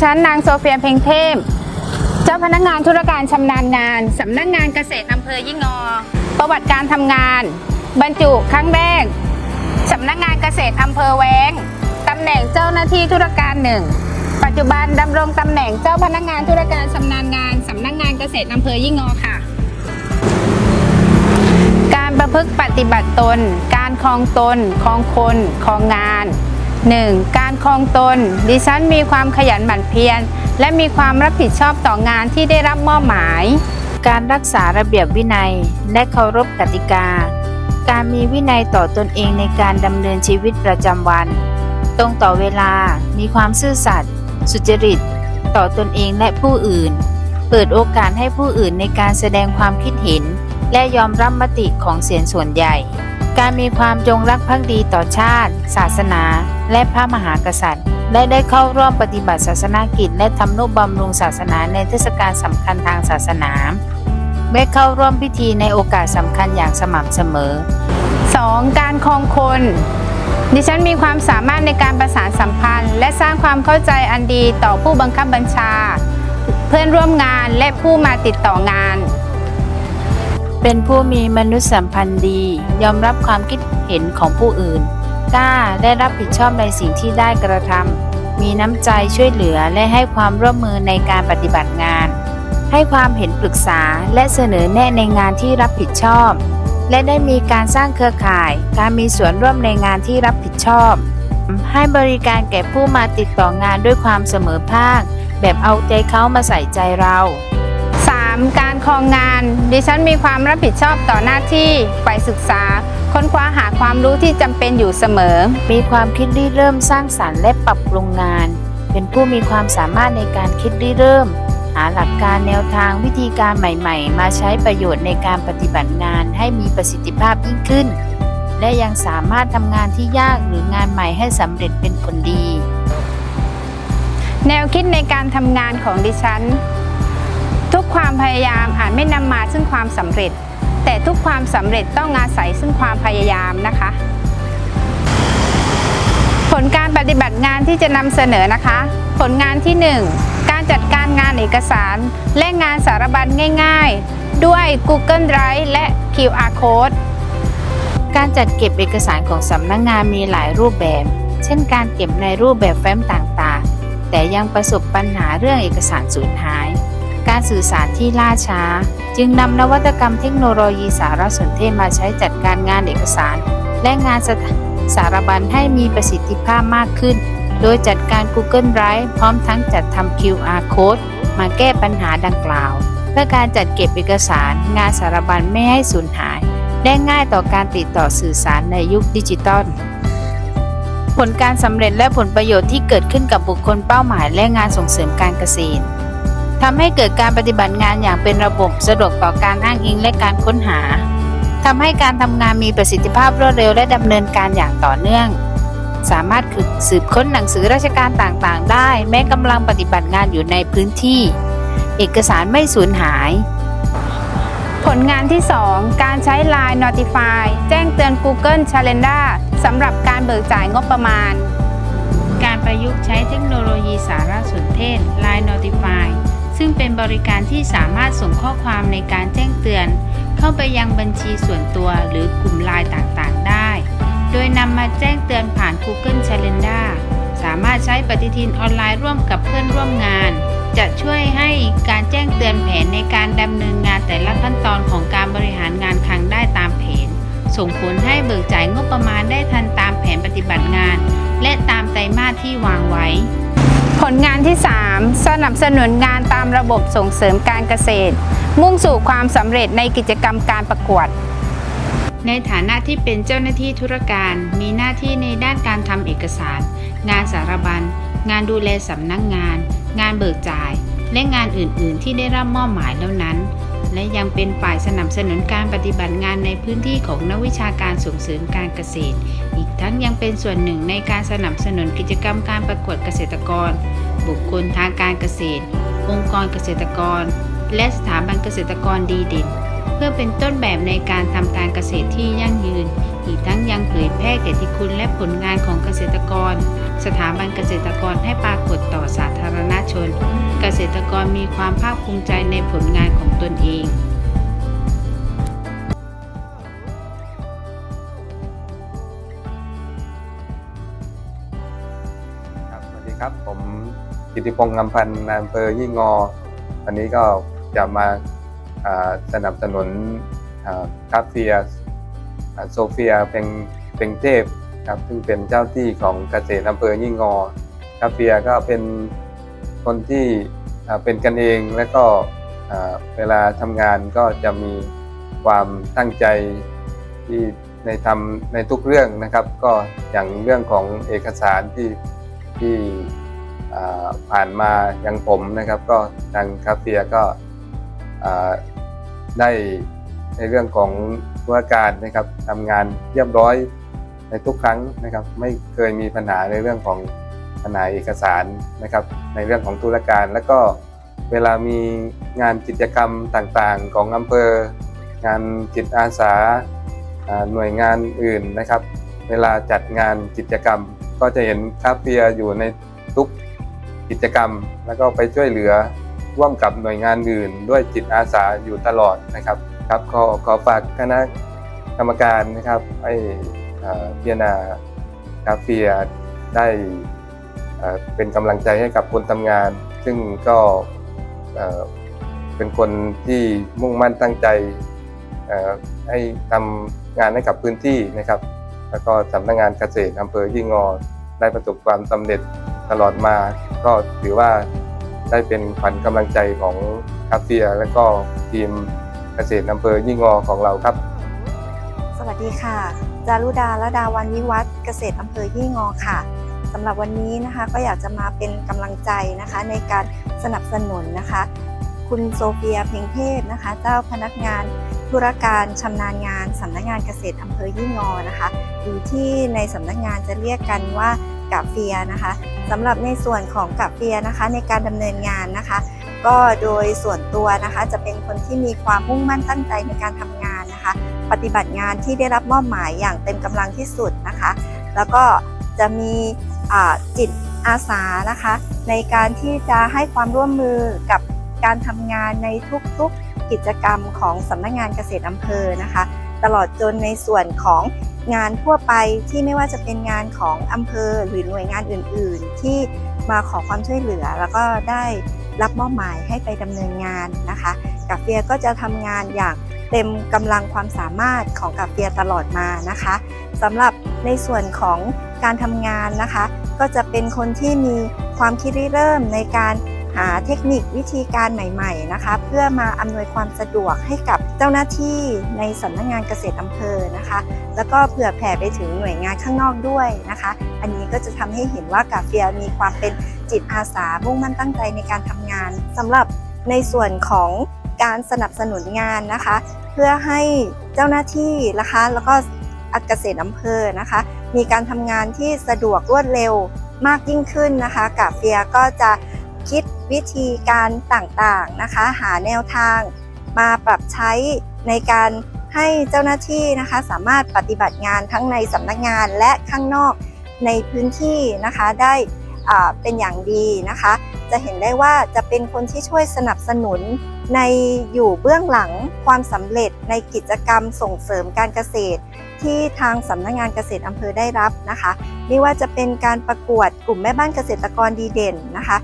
ฉันนางโซเฟียเพ็งเทพ เจ้าพนักงานธุรการชำนาญงานสำนักงานเกษตรอำเภอยิ่งงอ ประวัติการทำงาน บรรจุครั้งแรกสำนักงานเกษตรอำเภอแวงตำแหน่งเจ้าหน้าที่ธุรการหนึ่งปัจจุบันดำรงตำแหน่งเจ้าพนักงานธุรการชำนาญงานสำนักงานเกษตรอำเภอยิ่งงอค่ะ การประพฤติปฏิบัติตน การคลองตนคลองคนคลองงาน 1. การคลองตน ดิฉันมีความขยันหมั่นเพียร และมีความรับผิดชอบต่องานที่ได้รับมอบหมาย การรักษาระเบียบวินัย และเคารพกติกา การมีวินัยต่อตนเองในการดำเนินชีวิตประจำวัน ตรงต่อเวลา มีความซื่อสัตย์ สุจริต ต่อตนเองและผู้อื่น เปิดโอกาสให้ผู้อื่นในการแสดงความคิดเห็น และยอมรับมติของเสียงส่วนใหญ่ การมีความจงรักภักดีต่อชาติ ศาสนา และพระมหากษัตริย์ และได้เข้าร่วมปฏิบัติศาสนากิจ และทำนุบำรุงศาสนาในเทศกาลสำคัญทางศาสนาและเข้าร่วมพิธีในโอกาสสำคัญอย่างสม่ำเสมอ 2. การคลองคนดิฉันมีความสามารถในการประสานสัมพันธ์ และสร้างความเข้าใจอันดีต่อผู้บังคับบัญชา เพื่อนร่วมงานและผู้มาติดต่องาน เป็นผู้มีมนุษยสัมพันธ์ดี ยอมรับความคิดเห็นของผู้อื่น กล้าได้รับผิดชอบในสิ่งที่ได้กระทำมีน้ำใจช่วยเหลือและให้ความร่วมมือในการปฏิบัติงาน ให้ความเห็นปรึกษาและเสนอแนะในงานที่รับผิดชอบ และได้มีการสร้างเครือข่าย การมีส่วนร่วมในงานที่รับผิดชอบ ให้บริการแก่ผู้มาติดต่องานด้วยความเสมอภาค แบบเอาใจเขามาใส่ใจเรา 3. การครองงาน ดิฉันมีความรับผิดชอบต่อหน้าที่ฝ่ายศึกษา ค้นคว้าหาความรู้ที่จำเป็นอยู่เสมอ มีความคิดริเริ่มสร้างสรรค์และปรับปรุงงาน เป็นผู้มีความสามารถในการคิดริเริ่ม หาหลักการแนวทางวิธีการใหม่ ๆ มาใช้ประโยชน์ในการปฏิบัติงานให้มีประสิทธิภาพยิ่งขึ้น และยังสามารถทำงานที่ยากหรืองานใหม่ให้สำเร็จเป็นผลดี แนวคิดในการทำงานของดิฉัน ทุกความพยายามอาจไม่นำมาซึ่งความสำเร็จ แต่ทุกความสำเร็จต้องอาศัยซึ่งความพยายามนะคะ ผลการปฏิบัติงานที่จะนำเสนอนะคะ ผลงานที่ 1 การจัดการงานเอกสาร และงานสารบัญง่าย ๆ ด้วย Google Drive และ QR Code การจัดเก็บเอกสารของสำนักงานมีหลายรูปแบบ เช่น การเก็บในรูปแบบแฟ้มต่างๆ แต่ยังประสบปัญหาเรื่องเอกสารสูญหาย การสื่อสารที่ล่าช้า จึงนำนวัตกรรมเทคโนโลยีสารสนเทศมาใช้จัดการงานเอกสาร และงานสสารบัญให้มีประสิทธิภาพมากขึ้น โดยจัดการ Google Drive พร้อมทั้งจัดทำ QR Code มาแก้ปัญหาดังกล่าว เพื่อการจัดเก็บเอกสารงานสารบัญไม่ให้สูญหาย และง่ายต่อการติดต่อสื่อสารในยุคดิจิตอลผลการสำเร็จและผลประโยชน์ที่เกิดขึ้นกับบุคคลเป้าหมายและงานส่งเสริมการเกษตร ทำให้เกิดการปฏิบัติงานอย่างเป็นระบบสะดวกต่อการอ้างอิงและการค้นหาทำให้การทำงานมีประสิทธิภาพรวดเร็วและดำเนินการอย่างต่อเนื่อง สามารถสืบค้นหนังสือราชการต่างๆ ได้ แม้กำลังปฏิบัติงานอยู่ในพื้นที่ เอกสารไม่สูญหาย ผลงานที่ 2 การใช้ Line Notify แจ้งเตือน Google Calendar สำหรับการเบิกจ่ายงบประมาณ การประยุกต์ใช้เทคโนโลยีสารสนเทศ Line Notify ซึ่งเป็นบริการที่สามารถส่งข้อความในการแจ้งเตือน เข้าไปยังบัญชีส่วนตัวหรือกลุ่มไลน์ต่างๆ ได้ โดยนำมาแจ้งเตือนผ่าน Google Calendar สามารถใช้ปฏิทินออนไลน์ร่วมกับเพื่อนร่วมงาน จะช่วยให้การแจ้งเตือนแผนในการดำเนินงานแต่ละขั้นตอนของการบริหารงานคลังได้ตามแผน ส่งผลให้เบิกจ่ายงบประมาณได้ทันตามแผนปฏิบัติงาน และตามไตรมาสที่วางไว้ ผลงานที่ 3 สนับสนุนงานตามระบบส่งเสริมการเกษตร มุ่งสู่ความสำเร็จในกิจกรรมการประกวด ในฐานะที่เป็นเจ้าหน้าที่ธุรการมีหน้าที่ในด้านการทำเอกสาร งานสารบัญ งานดูแลสำนักงาน งานเบิกจ่าย และงานอื่น ๆ ที่ได้รับมอบหมายแล้วนั้น และยังเป็นฝ่ายสนับสนุนการปฏิบัติงานในพื้นที่ของนักวิชาการส่งเสริมการเกษตร ทั้งยังเป็นส่วนหนึ่งในการสนับสนุนกิจกรรมการประกวดเกษตรกร บุคคลทางการเกษตร องค์กรเกษตรกร และสถาบันเกษตรกรดีเด่นเพื่อเป็นต้นแบบในการทำการเกษตรที่ยั่งยืน อีกทั้งยังเผยแพร่เกียรติคุณและผลงานของเกษตรกร สถาบันเกษตรกรให้ปรากฏต่อสาธารณชน เกษตรกรมีความภาคภูมิใจในผลงานของตนเอง กิติพงษ์งำพันธ์นายอำเภอยี่งอ วันนี้ก็จะมาสนับสนุนคาเฟียโซเฟียเป็นเป็นเทพครับซึ่งเป็นเจ้าที่ของเกษตรอำเภอยี่งอคาเฟียก็เป็นคนที่เป็นกันเองและก็เวลาทำงานก็จะมีความตั้งใจที่ในทำในทุกเรื่องนะครับ ก็อย่างเรื่องของเอกสารที่ที่ ผ่านมายังผมนะครับก็ทางคาเฟียก็ได้ในเรื่องของธุรการนะครับทำงานเรียบร้อยในทุกครั้งนะครับ ไม่เคยมีปัญหาในเรื่องของปัญหาเอกสารนะครับ ในเรื่องของธุรการ แล้วก็เวลามีงานกิจกรรมต่างๆ ของอำเภอ งานจิตอาสาหน่วยงานอื่นนะครับ เวลาจัดงานกิจกรรม ก็จะเห็นคาเฟียอยู่ในทุก กิจกรรม แล้วก็ไปช่วยเหลือร่วมกับหน่วยงานอื่น ด้วยจิตอาสาอยู่ตลอดนะครับครับขอขอฝากคณะกรรมการนะครับให้เอ่อพิจารณาคาเฟียได้เป็นกำลังใจให้กับคนทำงาน ซึ่งก็เป็นคนที่มุ่งมั่นตั้งใจให้ทำงานให้กับพื้นที่นะครับ แล้วก็สำนักงานเกษตรอำเภอยี่งอได้ประสบความสำเร็จตลอดมา ก็ถือว่าได้เป็นขวัญกำลังใจของคาเฟีย และก็ทีมเกษตรอำเภอยี่งอของเราครับ สวัสดีค่ะ จารุดาและดาวันวิวัฒน์เกษตรอำเภอยี่งอค่ะสำหรับวันนี้นะคะก็อยากจะมาเป็นกำลังใจนะคะ ในการสนับสนุนนะคะ คุณโซเฟียเพ็งเทพนะคะ เจ้าพนักงานธุรการชำนาญงานสำนักงานเกษตรอำเภอยี่งอนะคะหรือที่ในสำนักงานจะเรียกกันว่า กาเฟียนะคะสำหรับในส่วนของกาเฟียนะคะในการดำเนินงานนะคะ ก็โดยส่วนตัวนะคะจะเป็นคนที่มีความมุ่งมั่นตั้งใจในการทำงานนะคะ ปฏิบัติงานที่ได้รับมอบหมายอย่างเต็มกำลังที่สุดนะคะ แล้วก็จะมีจิตอาสานะคะ ในการที่จะให้ความร่วมมือกับการทำงานในทุกๆกิจกรรมของสำนักงานเกษตรอำเภอนะคะ ตลอดจนในส่วนของ งานทั่วไปที่ไม่ว่าจะเป็นงานของอำเภอหรือหน่วยงานอื่น ๆ ที่มาขอความช่วยเหลือ แล้วก็ได้รับมอบหมายให้ไปดำเนินงานนะคะกาเฟียก็จะทำงานอย่างเต็มกำลังความสามารถของกาเฟียตลอดมานะคะสำหรับในส่วนของการทำงานนะคะ ก็จะเป็นคนที่มีความคิดริเริ่มในการ หาเทคนิควิธีการใหม่ๆนะคะ เพื่อมาอำนวยความสะดวกให้กับเจ้าหน้าที่ในสำนักงานเกษตรอำเภอนะคะ แล้วก็เผื่อแผ่ไปถึงหน่วยงานข้างนอกด้วยนะคะ อันนี้ก็จะทำให้เห็นว่ากาเฟียมีความเป็นจิตอาสามุ่งมั่นตั้งใจในการทำงานสำหรับในส่วนของการสนับสนุนงานนะคะ เพื่อให้เจ้าหน้าที่นะคะแล้วก็เกษตรอำเภอนะคะ มีการทำงานที่สะดวกรวดเร็วมากยิ่งขึ้นนะคะกาเฟียก็จะคิด วิธีการต่างๆนะคะ หาแนวทางมาปรับใช้ในการให้เจ้าหน้าที่นะคะสามารถปฏิบัติงานทั้งในสำนักงานและข้างนอกในพื้นที่นะคะได้เป็นอย่างดีนะคะ จะเห็นได้ว่าจะเป็นคนที่ช่วยสนับสนุนในอยู่เบื้องหลังความสำเร็จในกิจกรรมส่งเสริมการเกษตร ที่ทางสำนักงานเกษตรอำเภอได้รับนะคะ ไม่ว่าจะเป็นการประกวดกลุ่มแม่บ้านเกษตรกรดีเด่นนะคะ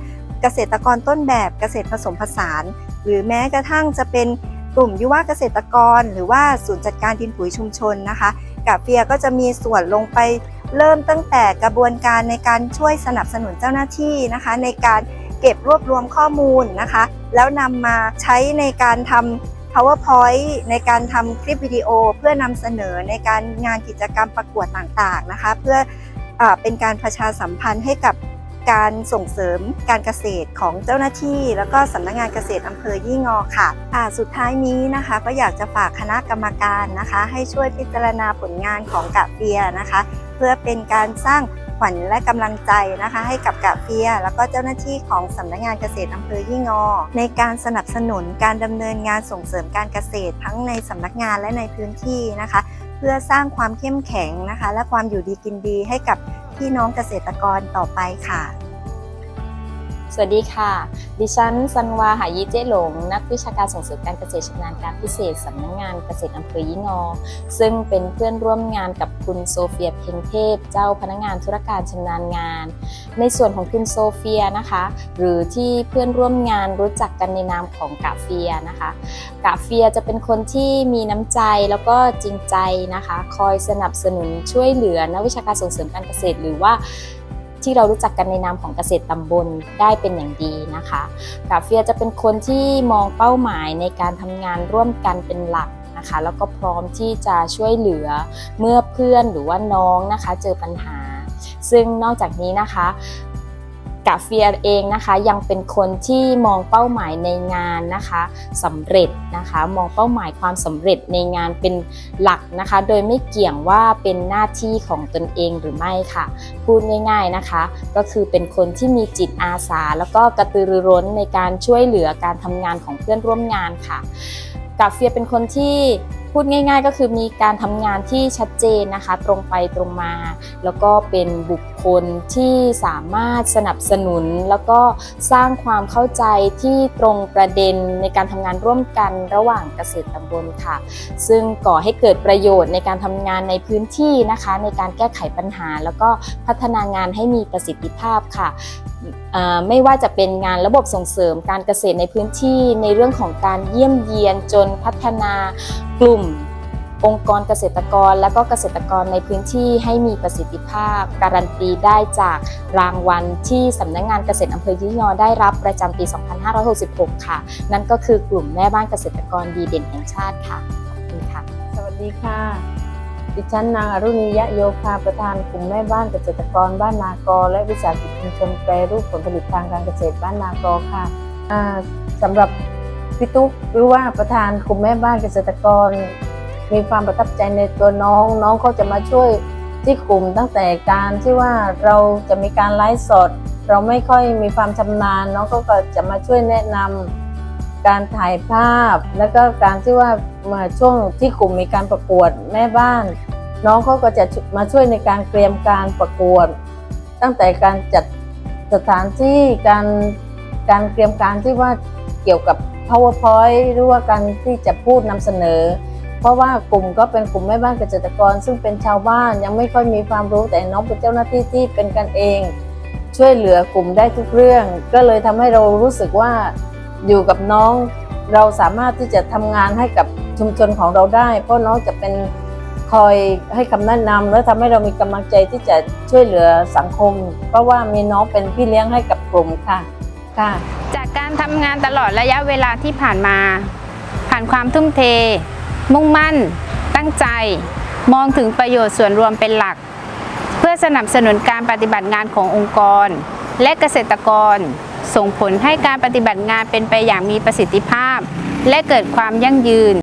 เกษตรกรต้นแบบเกษตรผสมผสาน หรือแม้กระทั่งจะเป็นกลุ่มยุวเกษตรกร หรือว่าศูนย์จัดการดินปุ๋ยชุมชนนะคะกับเฟียก็จะมีส่วนลงไปเริ่มตั้งแต่กระบวนการในการช่วยสนับสนุนเจ้าหน้าที่นะคะ ในการเก็บรวบรวมข้อมูลนะคะ แล้วนำมาใช้ในการทำ PowerPoint ในการทำคลิปวิดีโอ เพื่อนำเสนอในการงานกิจกรรมประกวดต่างๆนะคะ เพื่ออเป็นการประชาสัมพันธ์ให้กับ การส่งเสริมการเกษตรของเจ้าหน้าที่ แล้วก็สำนักงานเกษตรอำเภอยี่งอค่ะอ่าสุดท้ายนี้นะคะ ก็อยากจะฝากคณะกรรมการนะคะ ให้ช่วยพิจารณาผลงานของกะเบียนะคะ เพื่อเป็นการสร้างขวัญและกำลังใจนะคะ ให้กับกาเฟีย แล้วก็เจ้าหน้าที่ของสำนักงานเกษตรอำเภอยี่งอ ในการสนับสนุนการดำเนินงานส่งเสริมการเกษตร ทั้งในสำนักงานและในพื้นที่นะคะ เพื่อสร้างความเข้มแข็งนะคะ และความอยู่ดีกินดีให้กับ พี่น้องเกษตรกรต่อไปค่ะ สวัสดีค่ะ ดิฉันสันวาหายีเจหลง นักวิชาการส่งเสริมการเกษตรชำนาญการพิเศษสำนักงงานเกษตรอำเภอยี่งอ ซึ่งเป็นเพื่อนร่วมงานกับคุณโซเฟียเพ็งเทพ เจ้าพนักงานธุรการชำนาญงาน ในส่วนของคุณโซเฟียนะคะ หรือที่เพื่อนร่วมงานรู้จักกันในนามของกาเฟียนะคะกาเฟียจะเป็นคนที่มีน้ำใจแล้วก็จริงใจนะคะ คอยสนับสนุนช่วยเหลือนักวิชาการส่งเสริมการเกษตร หรือว่า ที่เรารู้จักกันในนามของเกษตรตำบลได้เป็นอย่างดีนะคะกาเฟียจะเป็นคนที่มองเป้าหมายในการทำงานร่วมกันเป็นหลักนะคะแล้วก็พร้อมที่จะช่วยเหลือเมื่อเพื่อนหรือว่าน้องนะคะ เจอปัญหา ซึ่งนอกจากนี้นะคะ กาเฟียเองนะคะยังเป็นคนที่มองเป้าหมายในงานนะคะสำเร็จนะคะมองเป้าหมายความสำเร็จในงานเป็นหลักนะคะ โดยไม่เกี่ยงว่าเป็นหน้าที่ของตนเองหรือไม่ค่ะ พูดง่ายๆนะคะ ก็คือเป็นคนที่มีจิตอาสา แล้วก็กระตือรือร้นในการช่วยเหลือการทำงานของเพื่อนร่วมงานค่ะกาเฟียเป็นคนที่ พูดง่าย ๆ ก็คือมีการทำงานที่ชัดเจนนะคะ ตรงไปตรงมา แล้วก็เป็นบุคคลที่สามารถสนับสนุน แล้วก็สร้างความเข้าใจที่ตรงประเด็นในการทำงานร่วมกันระหว่างเกษตรตำบลค่ะ ซึ่งก่อให้เกิดประโยชน์ในการทำงานในพื้นที่นะคะ ในการแก้ไขปัญหา แล้วก็พัฒนางานให้มีประสิทธิภาพค่ะไม่ว่าจะเป็นงานระบบส่งเสริมการเกษตรในพื้นที่ในเรื่องของการเยี่ยมเยียนจนพัฒนากลุ่ม องค์กรเกษตรกรและก็เกษตรกรในพื้นที่ให้มีประสิทธิภาพ การันตีได้จากรางวัลที่สำนักงานเกษตรอำเภอยี่งอได้รับประจำปี 2566 ค่ะ นั่นก็คือกลุ่มแม่บ้านเกษตรกรดีเด่นแห่งชาติค่ะขอบคุณค่ะ สวัสดีค่ะ ดิฉันนางอรุณียะโยคาประธานกลุ่มแม่บ้านเกษตรกรบ้านนากอ และวิสาหกิจชุมชนแปรรูปผลผลิตทางการเกษตรบ้านนากอค่ะอ่าสำหรับพี่ตุ๊กหรือว่าประธานกลุ่มแม่บ้านเกษตรกร มีความประทับใจในตัวน้อง น้องเขาจะมาช่วยที่กลุ่มตั้งแต่การที่ว่าเราจะมีการไลฟ์สด เราไม่ค่อยมีความชำนาญน้องเขาก็จะมาช่วยแนะนำการถ่ายภาพ แล้วก็การที่ว่ามาช่วงที่กลุ่มมีการประกวดแม่บ้าน น้องเขาก็จะมาช่วยในการเตรียมการประกวด ตั้งแต่การจัดสถานที่การการเตรียมการที่ว่าเกี่ยวกับ powerpoint หรือว่าการที่จะพูดนำเสนอ เพราะว่ากลุ่มก็เป็นกลุ่มแม่บ้านเกษตรกร ซึ่งเป็นชาวบ้านยังไม่ค่อยมีความรู้แต่น้องเป็นเจ้าหน้าที่ที่เป็นกันเอง ช่วยเหลือกลุ่มได้ทุกเรื่อง ก็เลยทำให้เรารู้สึกว่าอยู่กับน้อง เราสามารถที่จะทำงานให้กับชุมชนของเราได้ เพราะน้องจะเป็นคอยให้คำแนะนำและทำให้เรามีกำลังใจที่จะช่วยเหลือสังคม เพราะว่ามีน้องเป็นพี่เลี้ยงให้กับกลุ่มค่ะค่ะ จากการทำงานตลอดระยะเวลาที่ผ่านมา ผ่านความทุ่มเท มุ่งมั่น ตั้งใจ มองถึงประโยชน์ส่วนรวมเป็นหลัก เพื่อสนับสนุนการปฏิบัติงานขององค์กร และเกษตรกร ส่งผลให้การปฏิบัติงานเป็นไปอย่างมีประสิทธิภาพ และเกิดความยั่งยืน